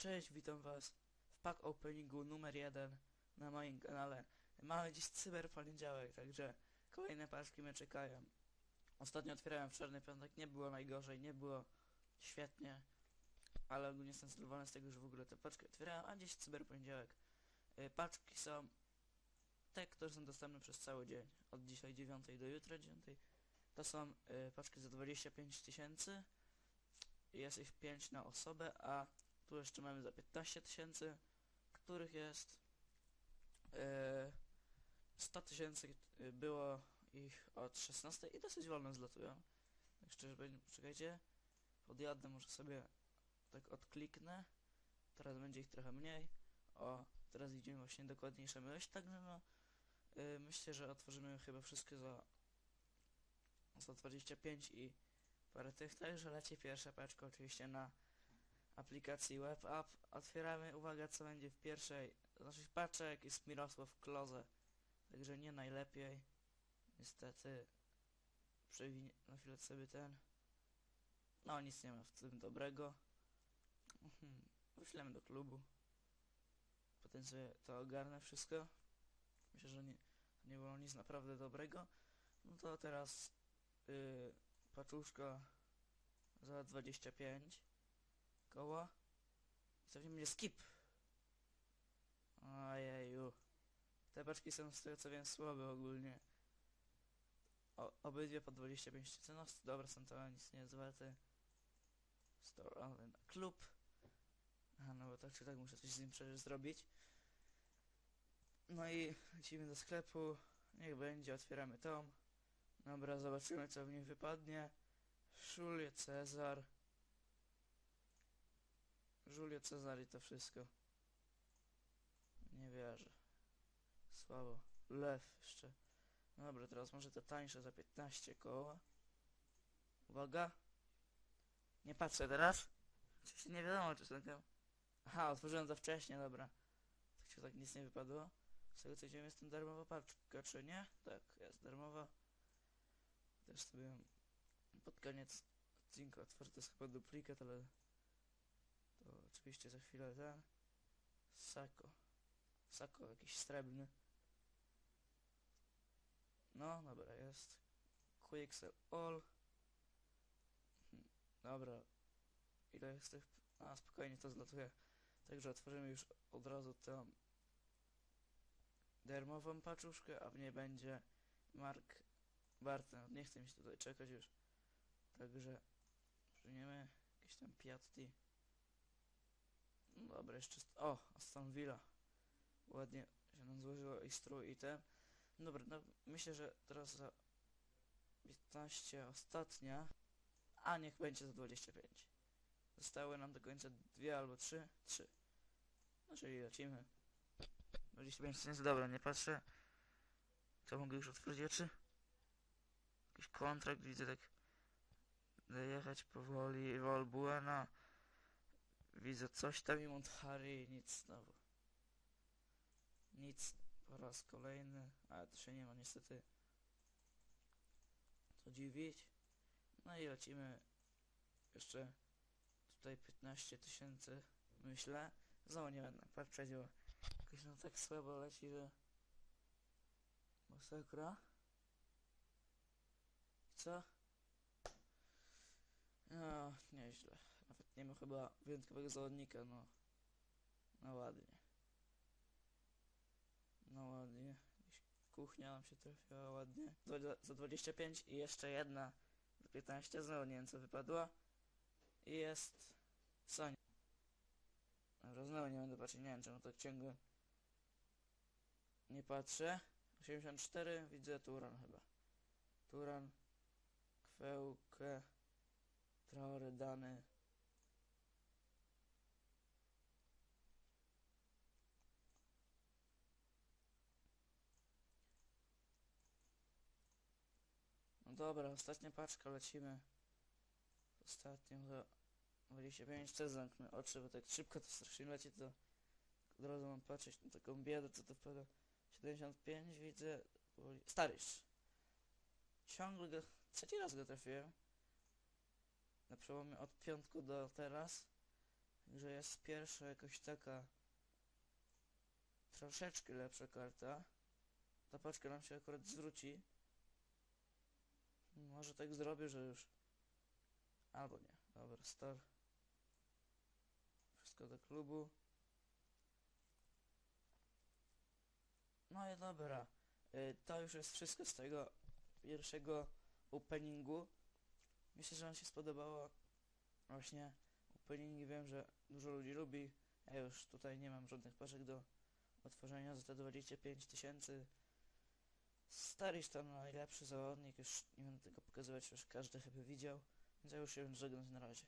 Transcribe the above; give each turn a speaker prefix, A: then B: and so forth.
A: Cześć, witam was w pack openingu numer jeden na moim kanale. Mamy dziś cyber poniedziałek, także kolejne paczki mnie czekają. Ostatnio otwierałem w czarny piątek, nie było najgorzej, nie było świetnie, ale ogólnie jestem zadowolony z tego, że w ogóle te paczki otwierałem, a dziś cyber poniedziałek. Y, Paczki są te, które są dostępne przez cały dzień, od dzisiaj 9 do jutra 9. To są y, paczki za 25 tysięcy, jest ich 5 na osobę, a tu jeszcze mamy za 15 tysięcy, których jest e, 100 tysięcy e, było ich od 16 i dosyć wolno zlatują. Tak szczerze powiem, czekajcie, podjadę, może sobie tak odkliknę. Teraz będzie ich trochę mniej. O, teraz idziemy właśnie dokładniejsza myśl, także no e, myślę, że otworzymy chyba wszystkie za 125 i parę tych, także leci pierwsza paczka oczywiście na aplikacji Web App. Otwieramy, uwaga co będzie w pierwszej z naszych paczek jest Mirosław Kloze. Także nie najlepiej. Niestety przewinie na chwilę sobie ten. No nic nie ma w tym dobrego. Mhm. Wyślemy do klubu. Potem sobie to ogarnę wszystko. Myślę, że nie, nie było nic naprawdę dobrego. No to teraz yy, paczuszka za 25 koła. I co będzie skip. Ojeju. Te paczki są z tego co wiem słabe ogólnie. O, obydwie po 25 tysięcy. No dobra, są to nic nie jest warte. Store online klub. No bo tak czy tak muszę coś z nim przecież zrobić. No i lecimy do sklepu. Niech będzie, otwieramy tom. Dobra, zobaczymy co w nim wypadnie. Julie Cezar. Julio Cezar i to wszystko. Nie wierzę. Słabo. Lew jeszcze. No dobra, teraz może te tańsze za 15 koła. Uwaga. Nie patrzę teraz. Nie wiadomo, czy są. Aha, otworzyłem za wcześnie, dobra. Tak się tak nic nie wypadło. Z tego co idziemy jest tam darmowa paczka, czy nie? Tak, jest darmowa. Też sobie pod koniec odcinka otwarty jest chyba duplikat, ale to oczywiście za chwilę ten. Sako. Sako jakiś srebrny. No, dobra, jest. QXL All. Hmm, Dobra. Ile jest tych... A, spokojnie to zlatuje. Także otworzymy już od razu tę darmową paczuszkę, a w niej będzie Mark Barton. Nie chcę mi się tutaj czekać już. Także przyjmiemy jakieś tam Piatti. No dobra, jeszcze... O, Aston Villa. Ładnie się nam złożyło i strój i ten. Dobra, no myślę, że teraz za 15 ostatnia. A niech będzie za 25. Zostały nam do końca dwie albo trzy. Trzy. No czyli lecimy. 25 tysięcy, dobra, nie patrzę. Co mogę już otworzyć oczy? Jakiś kontrakt, widzę tak jechać powoli, Volbuena. Widzę coś tam i Monthari, nic znowu. Nic po raz kolejny, ale to się nie ma niestety co dziwić. No i lecimy jeszcze tutaj 15 tysięcy, myślę. Znowu nie będę patrzeć, bo jakoś no tak słabo leci, że masakra. Co? No, nieźle. Nawet nie ma chyba wyjątkowego zawodnika, no. No ładnie. No ładnie. Kuchnia nam się trafiła ładnie. Za 25 i jeszcze jedna za 15. Znowu nie wiem co wypadła. I jest Sonia. Dobra, znowu nie będę patrzeć, nie wiem czemu tak ciągle nie patrzę. 84, widzę Turan chyba. Turan, Kwełkę, Traore, Dany. Dobra, ostatnia paczka, lecimy. Ostatnią za 25, też zamknę oczy, bo tak szybko to strasznie leci, to od razu mam patrzeć na taką biedę, co to wpada. 75 widzę, powoli- Starysz. Ciągle go, trzeci raz go trafiłem. Na przełomie od piątku do teraz. że jest pierwsza jakaś taka troszeczkę lepsza karta. Ta paczka nam się akurat zwróci. Może tak zrobię, że już... Albo nie. Dobra, star. Wszystko do klubu. No i dobra. Y, To już jest wszystko z tego pierwszego openingu. Myślę, że wam się spodobało. Właśnie openingi wiem, że dużo ludzi lubi. Ja już tutaj nie mam żadnych paczek do otworzenia za te 25 tysięcy. Stary tam najlepszy zawodnik, już nie będę tego pokazywać, już każdy chyba widział. Więc ja już się żegnam na razie.